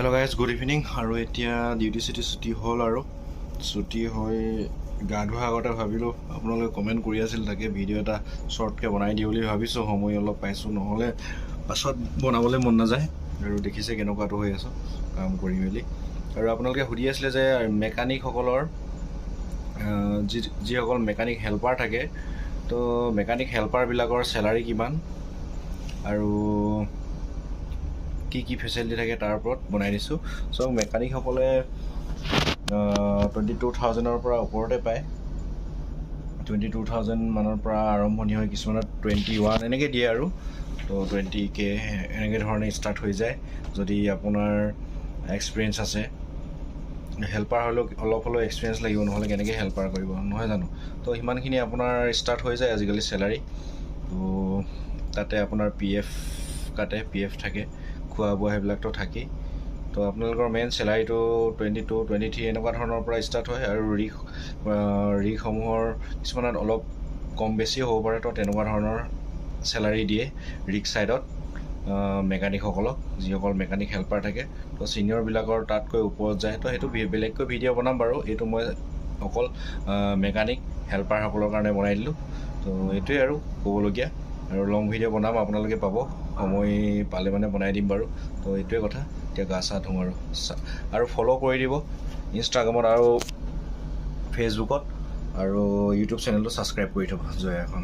Hello guys good evening আৰু এতিয়া duty চিউটি ছুটি হ'ল আৰু। ছুটি হৈ গা ধোৱাৰ আগতে ভাবিলোঁ আপোনালোকে কমেণ্ট কৰি আছিল তাকে ভিডিঅ' এটা শ্বৰ্টকৈ বনাই দিওঁ বুলি ভাবিছোঁ। সময় অলপ পাইছোঁ নহ'লে পাছত বনাবলৈ মন নাযায়। আৰু দেখিছে কেনেকুৱাটো হৈ আছোঁ কাম কৰি মেলি। আৰু আপোনালোকে সুধি আছিলে যে মেকানিকসকলৰ যি যিসকল মেকানিক হেল্পাৰ থাকে তো মেকানিক হেল্পাৰবিলাকৰ চেলাৰী কিমান? আৰু কি কি ফেচিলিটি থাকে তাৰ ওপৰত বনাই দিছোঁ। চ' মেকানিকসকলে টুৱেণ্টি টু থাউজেণ্ডৰ পৰা ওপৰতে পায়। টুৱেণ্টি টু থাউজেণ্ড মানৰ পৰা আৰম্ভণি হয় কিছুমানত টুৱেণ্টি ওৱান এনেকৈ দিয়ে আৰু। তো টুৱেণ্টি কে এনেকৈ ধৰণে ষ্টাৰ্ট হৈ যায়। যদি আপোনাৰ এক্সপিৰিয়েঞ্চ আছে হেল্পাৰ হ'লেও অলপ হ'লেও এক্সপিৰিয়েঞ্চ লাগিব নহ'লে কেনেকৈ হেল্পাৰ কৰিব নহয় জানো? তো সিমানখিনি আপোনাৰ ষ্টাৰ্ট হৈ যায় আজিকালি চেলাৰী তো তাতে আপোনাৰ পি এফ কাটে পি এফ থাকে। খোৱা বোৱা সেইবিলাকতো থাকেই। তো আপোনালোকৰ মেইন চেলাৰীটো টুৱেণ্টি টু টুৱেণ্টি থ্ৰী এনেকুৱা ধৰণৰ পৰা ষ্টাৰ্ট হয় আৰু ৰিক ৰিকসমূহৰ কিছুমানত অলপ কম বেছিও হ'ব পাৰে তো তেনেকুৱা ধৰণৰ চেলাৰী দিয়ে ৰিক ছাইডত মেকানিকসকলক যিসকল মেকানিক হেল্পাৰ থাকে। তো ছিনিয়ৰবিলাকৰ তাতকৈ ওপৰত যায় তো সেইটো বেলেগকৈ ভিডিঅ' বনাম বাৰু। এইটো মই অকল মেকানিক হেল্পাৰসকলৰ কাৰণে বনাই দিলোঁ। তো এইটোৱে আৰু ক'বলগীয়া। আৰু লং ভিডিঅ' বনাম আপোনালোকে পাব। সময় পালে মানে বনাই দিম বাৰু। তো এইটোৱে কথা এতিয়া গা চা ধুওঁ আৰু। আৰু ফ'ল' কৰি দিব। ইনষ্টাগ্ৰামত আৰু ফেচবুকত আৰু ইউটিউব চেনেলটো ছাবস্ক্ৰাইব কৰি থ'ব জয় এখন।